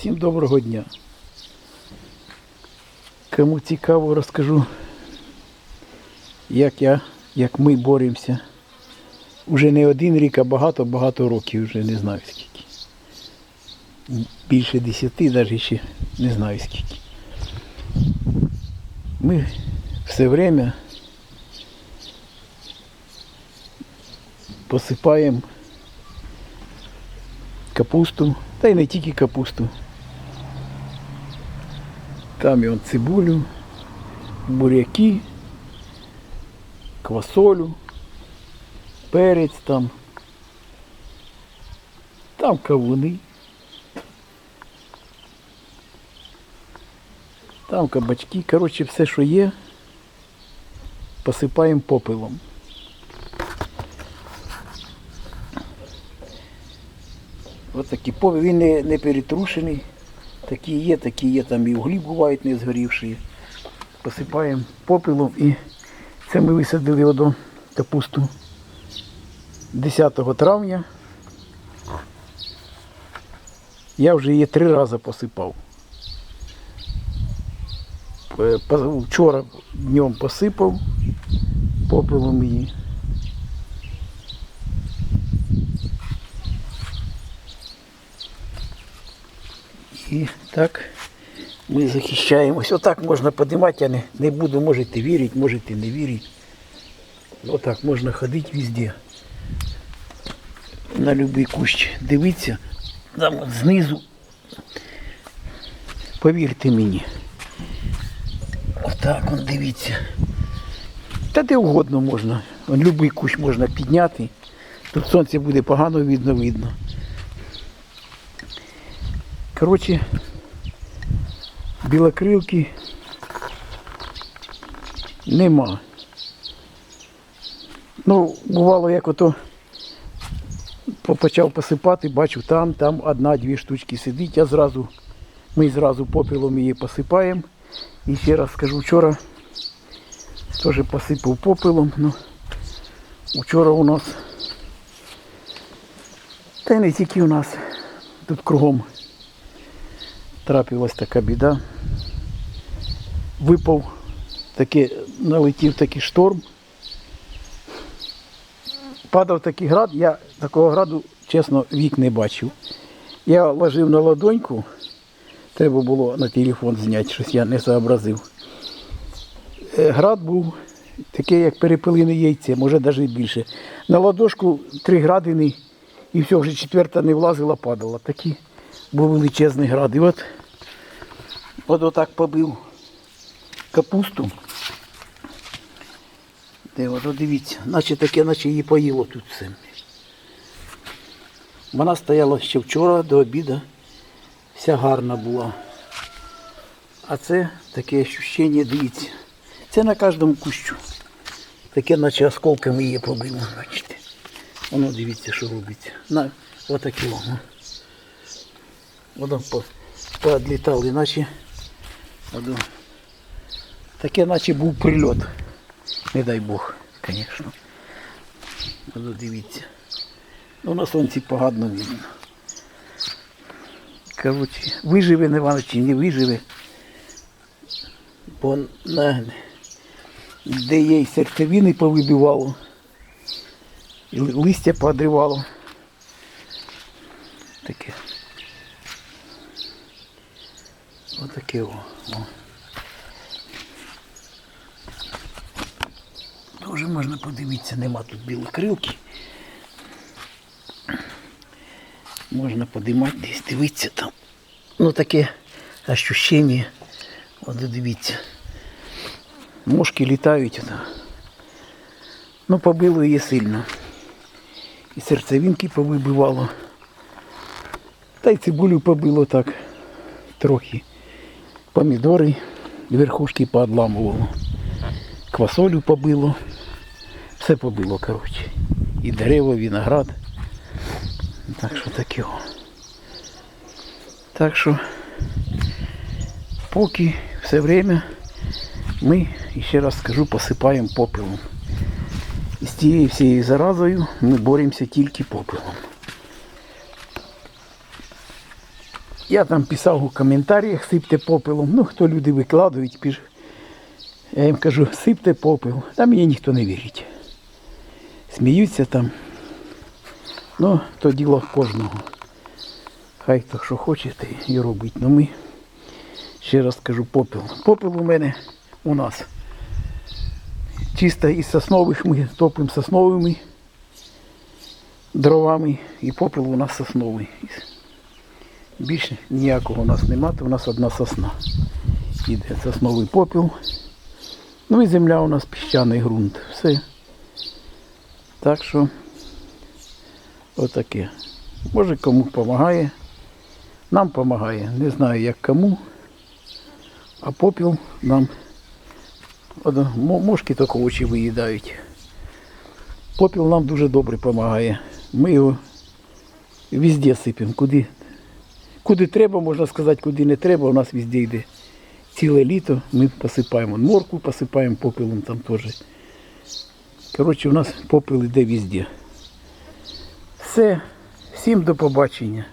Всім доброго дня. Кому цікаво, розкажу, як я, як ми боремося. Уже не один рік, а багато-багато років, вже не знаю скільки. Більше десяти, навіть ще не знаю скільки. Ми все время посипаємо капусту, та й не тільки капусту. Там і он цибулю, буряки, квасолю, перець там, там кавуни, там кабачки, коротше, все, що є, посипаємо попелом. Ось такий попел, він не, не перетрушений. Такі є, такі є, там і углі бувають не згорівші. Посипаємо попелом і це ми висадили одну капусту 10 травня. Я вже її три рази посипав. Е, Вчора днем посипав попелом її. І так ми захищаємось. Отак можна піднімати, я не, не буду, можете вірити, можете не вірити. Отак можна ходити везде. На будь-який кущ. Дивіться, там знизу. Повірте мені. Отак он дивіться. Та де угодно можна. Любий кущ можна підняти. Тут сонце буде погано видно видно. Коротше, білокрилки нема. Ну, бувало, як ото почав посипати, бачу, там, там одна-дві штучки сидить, я зразу, ми зразу попелом її посипаємо. І ще раз скажу, вчора теж посипав попелом. Ну, вчора у нас, та не тільки у нас, тут кругом трапилась така біда. Випав таке, налетів такий шторм. Падав такий град, я такого граду, чесно, вік не бачив. Я ложив на ладоньку, треба було на телефон зняти, щось я не зобразив. Е, Град був такий, як перепилине яйце, може навіть більше. На ладошку три градини і все, вже четверта не влазила, падала. Такий був величезний град. І от, от отак побив капусту. Де от, от дивіться, наче таке, наче її поїло тут все. Вона стояла ще вчора до обіду, вся гарна була. А це таке ощущення, дивіться. Це на кожному кущу. Таке, наче осколками її побило, бачите. Воно дивіться, що робиться. На, отакі воно. Воно по, поодлітали, наче. Воно. Таке, наче був прильот. Не дай Бог, звісно. Дивіться. Ну, на сонці погано видно. Коротше, виживе воно чи не виживе. Бо на, де є й серцевини повибивало, і листя поодривало. Таке. Отаке о. Дуже можна подивитися, нема тут білокрилки. Можна подимати десь, дивитися там. Ну таке ощущення. От дивіться. Мошки літають. Ну, побило її сильно. І серцевинки повибивало. Та й цибулю побило так трохи. Помідори, верхушки поодламувало. Квасолю побило. Все побило, коротше. І дерева, виноград. Так що таке. Так що поки все время ми, ще раз скажу, посипаємо попелом. І з тією всією заразою ми боремося тільки попелом. Я там писав у коментарях, сипте попелом. Ну, хто люди викладають, піш... я їм кажу, сипте попел. Та мені ніхто не вірить. Сміються там. Ну, то діло кожного. Хай хто що хоче, те і робить. Ну ми, ще раз кажу, попел. Попел у мене у нас. Чисто із соснових ми топимо сосновими дровами і попел у нас сосновий. Більше ніякого у нас нема, то у нас одна сосна. Іде сосновий попіл. Ну і земля у нас піщаний ґрунт. Все. Так що отаке. Може кому допомагає. Нам допомагає. Не знаю як кому. А попіл нам мошки тільки очі виїдають. Попіл нам дуже добре допомагає. Ми його везде сипемо. Куди Куди треба, можна сказати, куди не треба, у нас везде йде. Ціле літо ми посипаємо морку, посипаємо попелом там теж. Коротше, у нас попел йде везде. Все, всім до побачення.